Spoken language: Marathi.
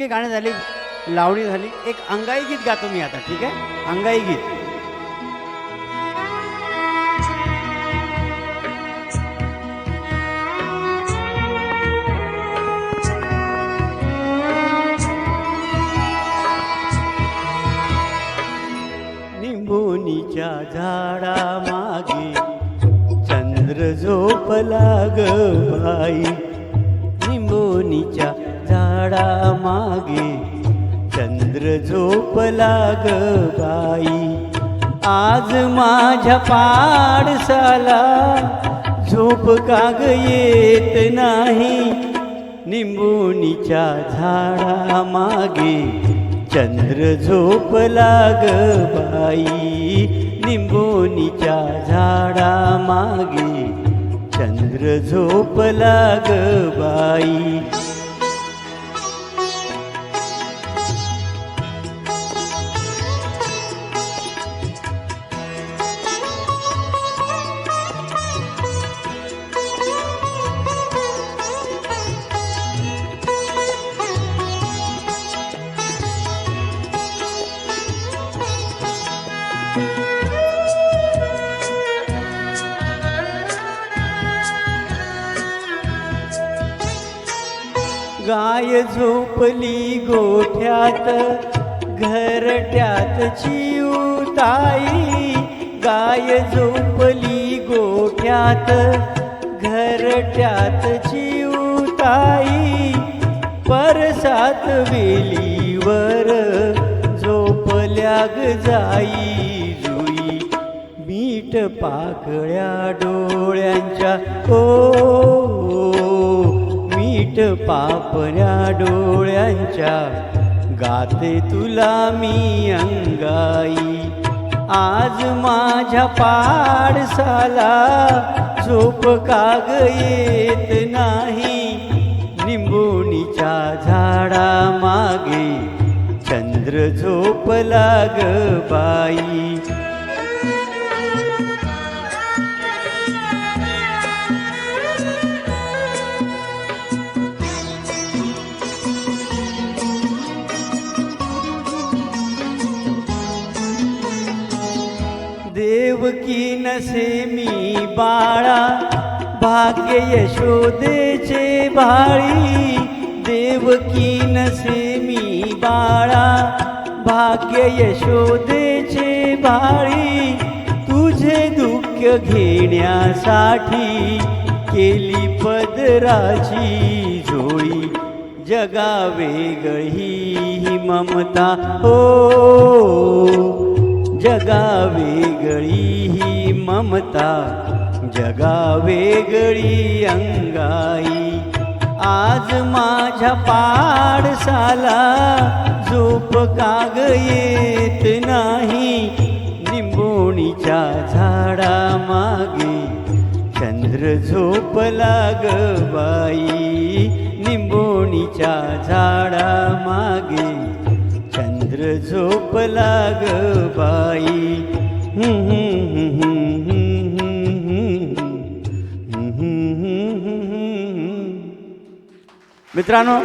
हे गाणं झाली लावणी झाली. एक अंगाई गीत गातो मी आता ठीक आहे? अंगाई गीत. निंबोनीच्या झाडा मागे चंद्र झोपला ग बाई. निंबोनीच्या झाडा मागे चंद्र झोपला ग बाई. आज माझ्या पाडसाला झोप काग येत नाही. निंबोनीच्या झाडा मागे चंद्र झोपला ग बाई. निंबोनीच्या झाडा मागे चंद्र झोपला ग बाई. गाय झोपली गोठ्यात घरट्यात चिवताई गाय झोपली गोठ्यात घरट्यात चिवताई परसात वेलीवर झोपल्या जाई जुई. मीठ पाकळ्या डोळ्यांच्या ओ पापऱ्या पापण्या डोळ्यांच्या गाते तुला मी अंगाई. आज माझ्या पाडसाला झोप काग येत नाही. निंबोणीच्या झाडा मागे चंद्र झोपला ग बाई. देवकी नसे मी बाळा भाग्य यशोदेचे भाळी. देवकी नसे मी बाळा भाग्य यशोदेचे भाळी. तुझे दुःख घेण्यासाठी केली पदराची झोळी जगा वेगळी ही ममता हो. जगा वेगळी ममता जगा वेगळी अंगाई. आज माझ्या पाडसाला झोप काग येत नाही. निंबोणीच्या झाडा मागे चंद्र झोपला ग बाई. निंबोणीच्या झाडा मागे चंद्र झोपला ग बाई. मित्रांनो